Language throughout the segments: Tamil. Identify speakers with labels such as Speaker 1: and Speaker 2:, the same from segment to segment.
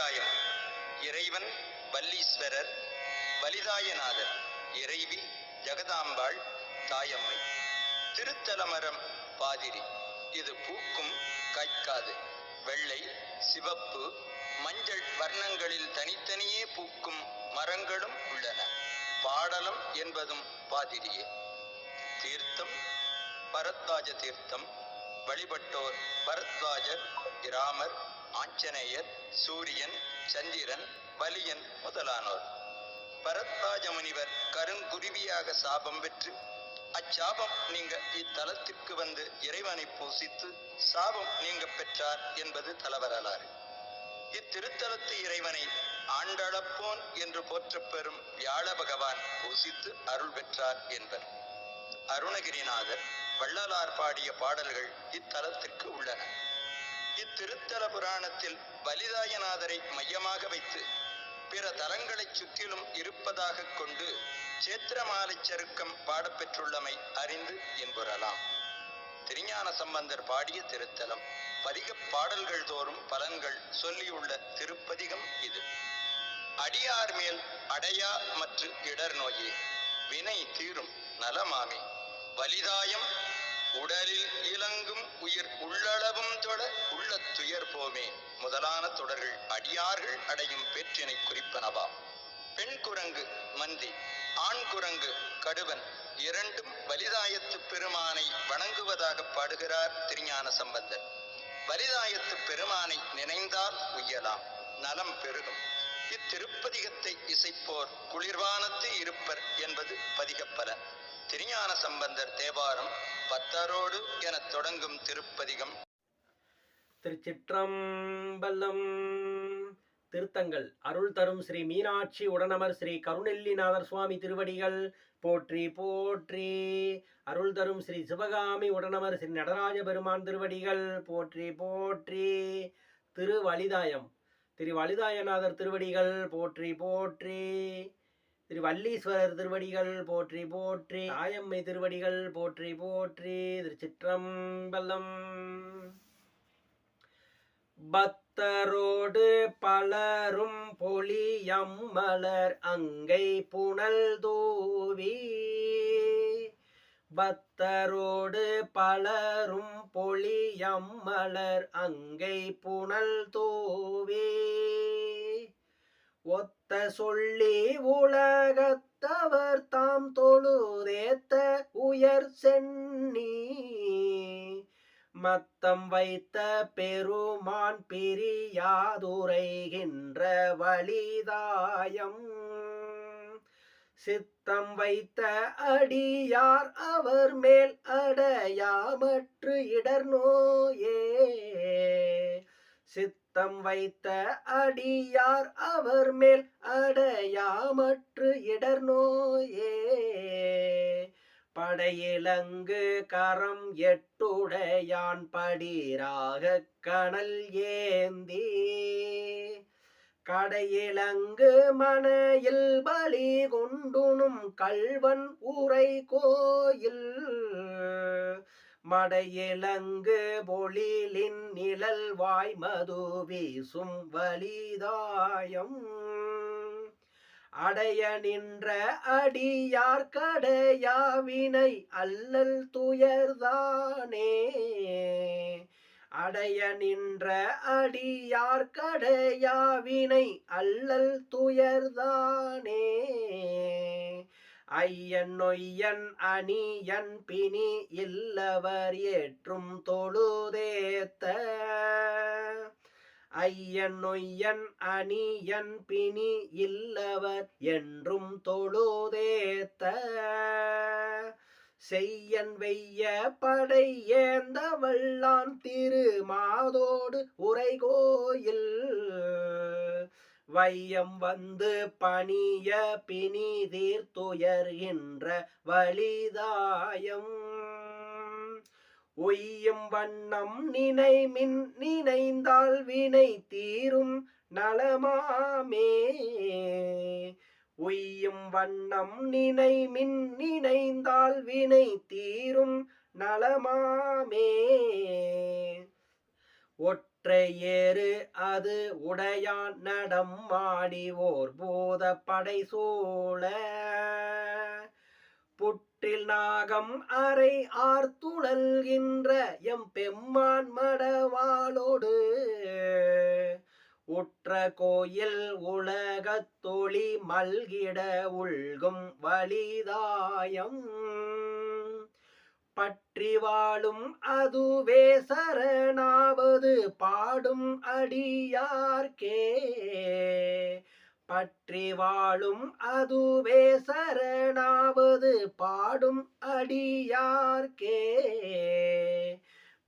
Speaker 1: அத்தியாயம் இறைவன் வல்லீஸ்வரர் வலிதாயநாதர். இறைவி ஜெகதாம்பாள் தாயம்மை. திருத்தலமரம் பாதிரி. இது பூக்கும் காய்க்காது. வெள்ளை சிவப்பு மஞ்சள் வர்ணங்களில் தனித்தனியே பூக்கும் மரங்களும் உள்ளன. பாடலம் என்பதும் பாதிரியே. தீர்த்தம் பரத்வாஜ தீர்த்தம். வழிபட்டோர் பரத்வாஜர் கிராமர் ஆஞ்சநேயர் சூரியன் சந்திரன் வலியன் முதலானோர். பரத்வாஜ முனிவர் கருங்குருவியாக சாபம் பெற்று அச்சாபம் நீங்க இத்தலத்திற்கு வந்து இறைவனை பூசித்து சாபம் நீங்க பெற்றார் என்பது தலவரலாறு. இத்திருத்தலத்து இறைவனை ஆண்டளப்போன் என்று போற்றப் பெறும் வியாழ பகவான் பூசித்து அருள் பெற்றார் என்பர். அருணகிரிநாதர் வள்ளலார் பாடிய பாடல்கள் இத்தலத்திற்கு உள்ளன. இத்திருத்தல புராணத்தில் பலிதாயநாதரை மையமாக வைத்து பிற தலங்களைச் சுற்றிலும் இருப்பதாக கொண்டு சேத்திரமாலை சருக்கம் பாடப்பெற்றுள்ளமை அறிந்து என்புறலாம். திருஞான சம்பந்தர் பாடிய திருத்தலம் பதிகப் பாடல்கள் தோறும் பலன்கள் சொல்லியுள்ள திருப்பதிகம் இது. அடியார் மேல் அடையா மற்றும் இடர் நோயே வினை தீரும் நலமாமே வலிதாயம் உடலில் இலங்கும் உயிர் உள்ளளவும் தொட உள்ள துயர் போமே. முதலான தொடர்கள் அடியார்கள் அடையும் பெற்றினை குறிப்பனவா. பெண் குரங்கு மந்தி ஆண் குரங்கு கடுவன் இரண்டும் வலிதாயத்து பெருமானை வணங்குவதாக பாடுகிறார் திருஞான சம்பந்தர். வலிதாயத்து பெருமானை நினைந்தால் உய்யலாம் நலம் பெருகும். இத்திருப்பதிகத்தை இசைப்போர் குளிர்வானத்து இருப்பர் என்பது பதிகப்பலன் திருஞான சம்பந்தர் தேவாரம் பத்தரோடு எனத் தொடங்கும் திருப்பதிகம்.
Speaker 2: திருச்சிற்றம்பலம். திருத்தங்கள். அருள் தரும் ஸ்ரீ மீனாட்சி உடனமர் ஸ்ரீ கருணெல்லிநாதர் சுவாமி திருவடிகள். போற்றி போற்றி. அருள் தரும் ஸ்ரீ சிவகாமி உடனமர் ஸ்ரீ நடராஜ பெருமான் திருவடிகள். போற்றி போற்றி. திருவலிதாயம். திரு வலிதாயநாதர் திருவடிகள். போற்றி போற்றி. திரு வல்லீஸ்வரர் திருவடிகள் போற்றி போற்றி ஆயம்மை திருவடிகள் போற்றி போற்றி திருச்சிற்றம்பலம். பக்தரோடு பலரும் பொலியம் மலர் அங்கை புனல் தூவி பக்தரோடு பலரும் பொலியம் மலர் அங்கை புனல் தூவி சொல்லி உலகத்தவர் தாம் தொழுதேத்த உயர் சென்னி. மத்தம் வைத்த பெருமான் பிரியாதுரைகின்ற வழிதாயம். சித்தம் வைத்த அடியார் அவர் மேல் அடையாமற்று இடர் நோயே தம் வைத்த அடியார் அவர் மேல் அடையாமற்று இடர் நோயே படையிலங்கு கரம் எட்டுடையான் படிராக கணல் ஏந்தி. கடையிலங்கு மனையில் பலி கொண்டுணும் கல்வன் உரை கோயில். மடையிலங்கு பொழிலின் நிழல் வாய் மது வீசும் வலிதாயம். அடைய நின்ற அடியார் கடையாவினை அல்லல் துயர்தானே. அடைய நின்ற அடியார் கடையாவினை அல்லல் துயர்தானே. ஐயன் நொய்யன் அணியன் பிணி இல்லவர் ஏற்றும் தொழுதேத்த. ஐயன் நொய்யன் அணியன் பிணி இல்லவர் என்றும் தொழுதேத்த. செய்யன் வெய்ய படை ஏந்த வல்லான் திரு வையம் வந்து பணிய பிணி தீர்த்துயர்கின்ற வலிதாயம் ஒய்யும் வண்ணம் நினைமின் நினைந்தால் வினை தீரும் நலமாமே. ஒய்யும் வண்ணம் நினைமின் நினைந்தால் வினை தீரும் நலமாமே. ஒட் ஒற்றையேறு அது உடையான் நடம் மாடி ஓர் பூத படை சூழ. புற்றில் நாகம் அறை ஆர்த்துழல்கின்ற எம் பெம்மான் மடவாளோடு. உற்ற கோயில் உலகத்தொளி மல்கிட உள்கும் வலிதாயம் பற்றி வாழும் அதுவே சரணாவது பாடும் அடியார்க்கே. பற்றி வாழும் அதுவே சரணாவது பாடும் அடியார்க்கே.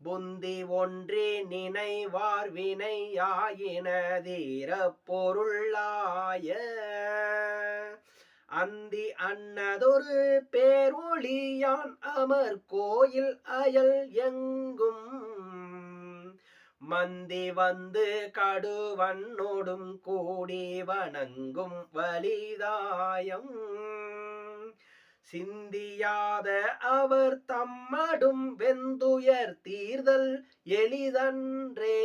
Speaker 2: புந்தி ஒன்றே நினைவார் வினையாயின தீர பொருளாய. அந்தி அன்னதொரு பேரொழியான் அமர் கோயில் அயல் எங்கும். மந்தி வந்து கடுவண்ணோடும் கூடி வணங்கும் வலிதாயம். சிந்தியாத அவர் தம்மடும் வெந்துயர் தீர்தல் எளிதன்றே.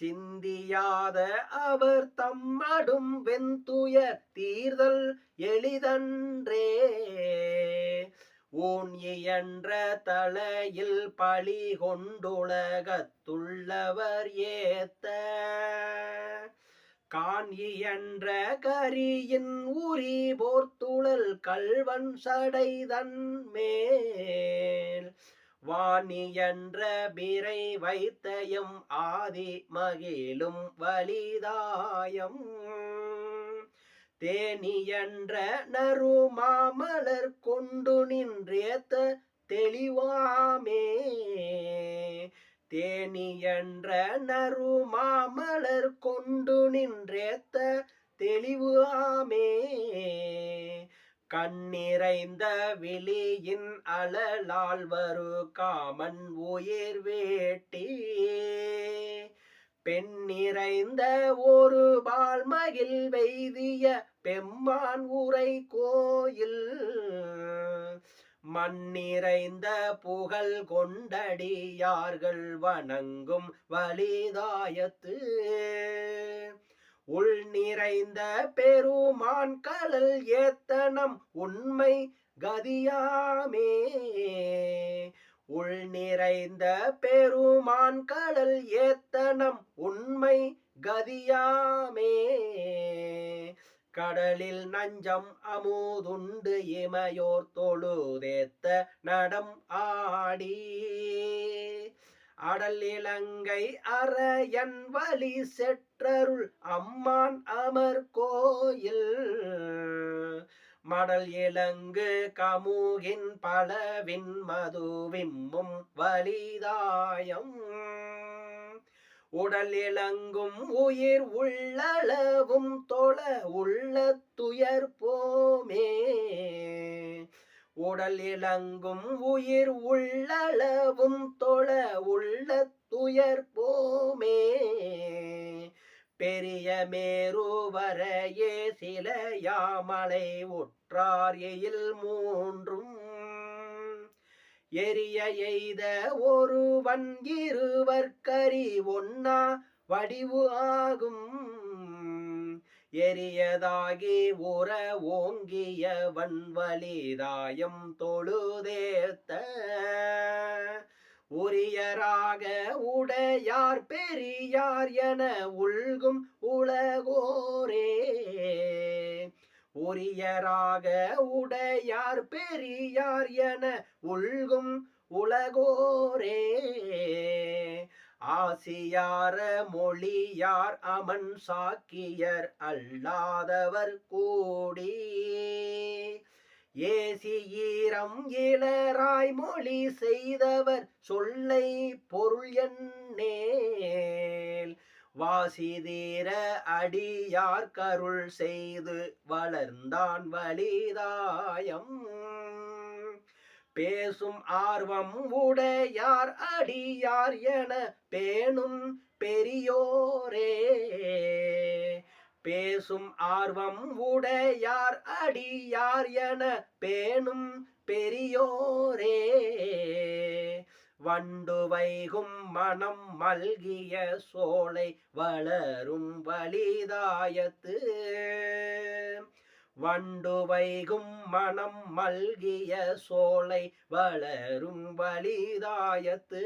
Speaker 2: சிந்தியாத அவர் தம்மடும் வெந்துயர் தீர்தல் எளிதன்றே. ஊன் இயன்ற தலையில் பழி கொண்டுலகத்துள்ளவர் ஏத்த. கான் இயன்ற கரியின் உரி போர்த்துழல் கல்வன் சடைதன் மேல் வாணியன்ற பிறை வைத்தயம் ஆதி மகிழும் வலிதாயம். தேனியன்ற நறுமாமலர் கொண்டு நின்றேத்த தெளிவாமே. தேனியன்ற நறுமாமலர் கொண்டு நின்றேத்த தெளிவாமே கண்ணிறைந்த வெளியின் அழலால் வரு காமன் உயிர் வேட்டி. பெண் நிறைந்த ஒரு பால் மகிழ் வெய்திய பெம்மான் உரை கோயில். மண்ணிறைந்த புகழ் கொண்டடியார்கள் வணங்கும் வலிதாயத்து. உள் நிறைந்த பெருமான் கலல் ஏத்தனம் உண்மை கதியாமே. உள் நிறைந்த பெருமான் கடல் ஏத்தனம் உண்மை கதியாமே. கடலில் நஞ்சம் அமுதுண்டு இமையோர் தொழுதேத்த நடம் ஆடி. அடல் இலங்கை அரையன் வழி செற்றருள் அம்மான் அமர் கோயில். மடல் இலங்கு கமுகின் பலவின் மதுவிம்மும் வலிதாயம். உடல் இளங்கும் உயிர் உள்ளளவும் தொழ உள்ள துயர் போமே. உடல் இளங்கும் உயிர் உள்ளளவும் தொழ உள்ள துயர் போமே. பெரிய மேருவரையே சில யாமலை உற்றார் எயில் மூன்றும். எரிய எய்த ஒருவன் இருவர்க்கரி ஒன்னா வடிவு ஆகும். எரியதாகி உற ஓங்கிய வலிதாயம் தொழுதேத்த. உரியராக உடையார் பெரியார் என உள்கும் உலகோரே. உரியராக உடையார் பெரியார் என உள்கும் உலகோரே. ஆசியார மொழியார் அமன் சாக்கியர் அல்லாதவர் கூடி. ஏசியீரம் இளராய் மொழி செய்தவர் சொல்லை பொருள் என்னேல். வாசிதீர அடியார் கருள் செய்து வளர்ந்தான் வலிதாயம். பேசும் ஆர்வம் உடையார் அடியார் என பேணும் பெரியோரே. பேசும் ஆர்வம் உடையார் அடியார் என பேணும் பெரியோரே. வண்டு வைகும் மனம் மல்கிய சோலை வளரும் வலிதாயத்து வண்டு வைகும் மனம் மல்கிய சோலை வளரும் வலிதாயத்து.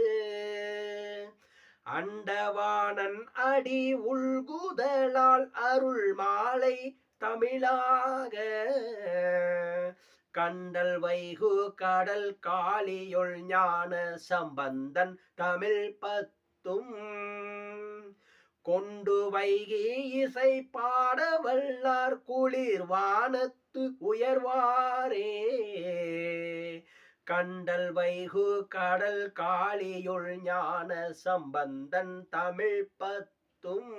Speaker 2: அண்டவானன் அடி உள்குதலால் அருள் மாலை தமிழாக. கண்டல் வைகு கடல் காளியுள் ஞான சம்பந்தன் தமிழ் பத்தும். கொண்டு வைகி இசை பாட வல்லார் குளிர் வானத்து உயர்வாரே. கண்டல் வைகு கடல் காளியுள் ஞான சம்பந்தன் தமிழ் பத்தும்.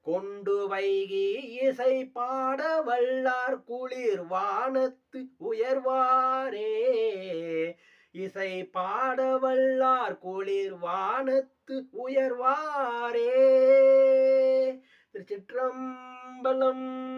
Speaker 2: கொண்டு வைகி இசை பாட வல்லார் குளிர் வானத்து உயர்வாரே. இசை பாட வல்லார் குளிர் வானத்து உயர்வாரே. திருச்சிற்றம்பலம்